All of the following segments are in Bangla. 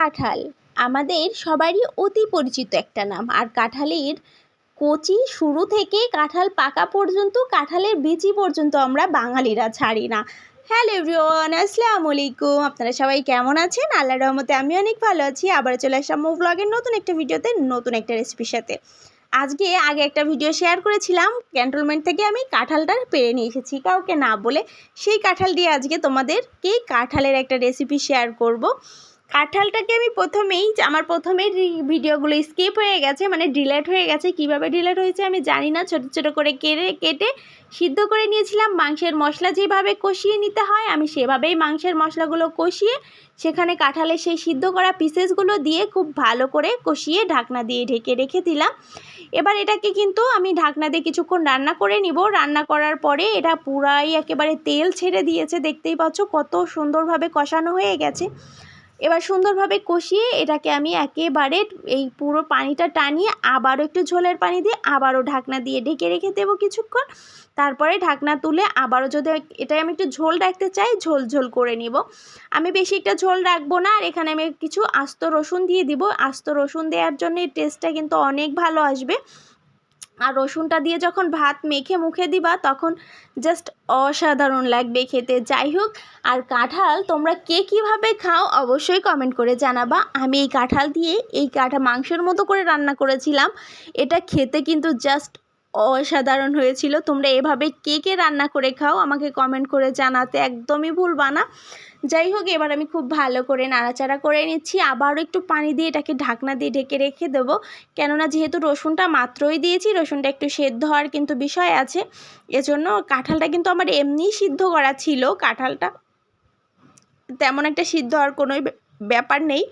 কাঁঠাল। আমাদের সবারই অতি পরিচিত একটা নাম। আর কাঁঠালের কচি শুরু থেকে কাঁঠাল পাকা পর্যন্ত, কাঁঠালের বিচি পর্যন্ত আমরা বাঙালিরা ছাড়ি না। হ্যালো এভরিওয়ান আসসালামু আলাইকুম। আপনারা সবাই কেমন আছেন? আল্লাহ রহমতে আমি অনেক ভালো আছি। আবার চলে আসলাম ব্লগের নতুন একটা ভিডিওতে, নতুন একটা রেসিপির সাথে। আজকে আগে একটা ভিডিও শেয়ার করেছিলাম। ক্যান্টনমেন্ট থেকে আমি কাঁঠালটা পেরে নিয়ে এসেছি। কাউকে না বলে সেই কাঁঠাল দিয়ে আজকে তোমাদেরকে কাঁঠালের একটা রেসিপি শেয়ার করব। কাঁঠালটাকে আমি প্রথমেই, আমার প্রথমের ভিডিওগুলো স্কিপ হয়ে গেছে মানে ডিলেট হয়ে গেছে। কীভাবে ডিলেট হয়েছে আমি জানি না। ছোট ছোট করে কেটে কেটে সিদ্ধ করে নিয়েছিলাম। মাংসের মশলা যেভাবে কষিয়ে নিতে হয়, আমি সেভাবেই মাংসের মশলাগুলো কষিয়ে সেখানে কাঁঠালের সেই সিদ্ধ করা পিসেসগুলো দিয়ে খুব ভালো করে কষিয়ে ঢাকনা দিয়ে ঢেকে রেখে দিলাম। এবার এটাকে কিন্তু আমি ঢাকনা দিয়ে কিছুক্ষণ রান্না করে নিব। রান্না করার পরে এটা পুরাই একেবারে তেল ছেড়ে দিয়েছে। দেখতেই পাচ্ছ কত সুন্দরভাবে কষানো হয়ে গেছে। এবার সুন্দরভাবে কষিয়ে এটাকে আমি একেবারে এই পুরো পানিটা টানিয়ে আবারও একটু ঝোলের পানি দিয়ে আবারও ঢাকনা দিয়ে ঢেকে রেখে দেবো কিছুক্ষণ। তারপরে ঢাকনা তুলে আবারও যদি এটাই আমি একটু ঝোল রাখতে চাই, ঝোল ঝোল করে নিব। আমি বেশি একটা ঝোল রাখব না, আর এখানে আমি কিছু আস্ত রসুন দিয়ে দিব। আস্ত রসুন দেওয়ার জন্য টেস্টটা কিন্তু অনেক ভালো আসবে। আর রসুনটা দিয়ে যখন ভাত মেখে মুখে দিবা, তখন জাস্ট অসাধারণ লাগবে খেতে। যাই হোক আর কাঁঠাল তোমরা কে কীভাবে খাও অবশ্যই কমেন্ট করে জানাবা। আমি এই কাঁঠাল দিয়ে এই কাঁঠা মাংসের মতো করে রান্না করেছিলাম। এটা খেতে কিন্তু জাস্ট অসাধারণ হয়েছিল। তোমরা এভাবে কে কে রান্না করে খাও আমাকে কমেন্ট করে জানাতে একদমই ভুলবা না। যাই হোক, এবার আমি খুব ভালো করে নাড়াচাড়া করে নিচ্ছি। আবারও একটু পানি দিয়ে এটাকে ঢাকনা দিয়ে ঢেকে রেখে দেবো। কেননা যেহেতু রসুনটা মাত্রই দিয়েছি, রসুনটা একটু সেদ্ধ হওয়ার কিন্তু বিষয় আছে। এজন্য কাঁঠালটা কিন্তু আমার এমনিই সিদ্ধ করা ছিল। কাঁঠালটা তেমন একটা সিদ্ধ হওয়ার কোনো ব্যাপার নেই।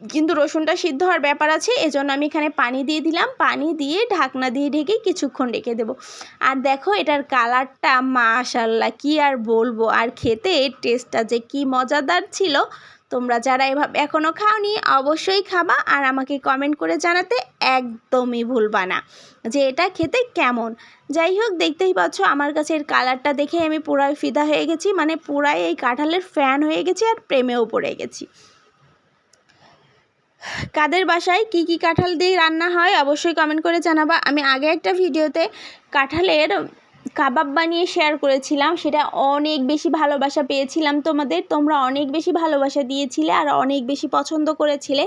কিন্তু রসুনটা সিদ্ধ হওয়ার ব্যাপার আছে, এজন্য আমি এখানে পানি দিয়ে দিলাম। পানি দিয়ে ঢাকনা দিয়ে ঢেকে কিছুক্ষণ রেখে দেবো। আর দেখো এটার কালারটা মাশাল্লাহ কি আর বলব? আর খেতে এর টেস্টটা যে কি মজাদার ছিল, তোমরা যারা এভাবে এখনও খাওনি অবশ্যই খাবা। আর আমাকে কমেন্ট করে জানাতে একদমই ভুলবা না যে এটা খেতে কেমন। যাই হোক, দেখতেই পাচ্ছ আমার কাছে এর কালারটা দেখে আমি পুরাই ফিদা হয়ে গেছি মানে পুরাই এই কাঁঠালের ফ্যান হয়ে গেছি আর প্রেমেও পড়ে গেছি। কাদের বাসায় কি কি কাঁঠাল দিয়ে রান্না হয় অবশ্যই কমেন্ট করে জানাবা। আমি আগে একটা ভিডিওতে কাঁঠালের কাবাব বানিয়ে শেয়ার করেছিলাম, সেটা অনেক বেশি ভালোবাসা পেয়েছিলাম তোমাদের। তোমরা অনেক বেশি ভালোবাসা দিয়েছিলে আর অনেক বেশি পছন্দ করেছিলে।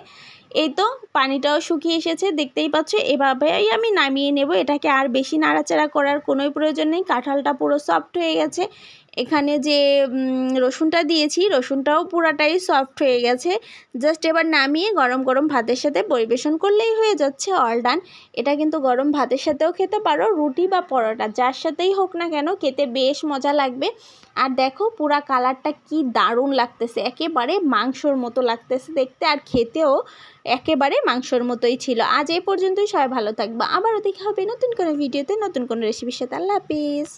এই তো পানিটাও শুকিয়ে এসেছে, দেখতেই পাচ্ছ, এভাবেই আমি নামিয়ে নেব। এটাকে আর বেশি নাড়াচাড়া করার কোনোই প্রয়োজন নেই। কাঁঠালটা পুরো সফট হয়ে গেছে। এখানে যে রসুনটা দিয়েছি, রসুনটাও পুরাটাই সফট হয়ে গেছে। জাস্ট এবার নামিয়ে গরম গরম ভাতের সাথে পরিবেশন করলেই হয়ে যাচ্ছে অল ডান এটা কিন্তু গরম ভাতের সাথেও খেতে পারো, রুটি বা পরোটা, যার সাথেই হোক না কেন খেতে বেশ মজা লাগবে। আর দেখো পুরা কালারটা কি দারুণ লাগতেছে, একেবারে মাংসর মতো লাগতেছে দেখতে, আর খেতেও একেবারে মাংসর মতোই ছিল। আজ এই পর্যন্তই, সবাই ভালো থাকবা। আবারও দেখা হবে নতুন কোনো ভিডিওতে, নতুন কোনো রেসিপির সাথে। আল্লাহ হাফিজ।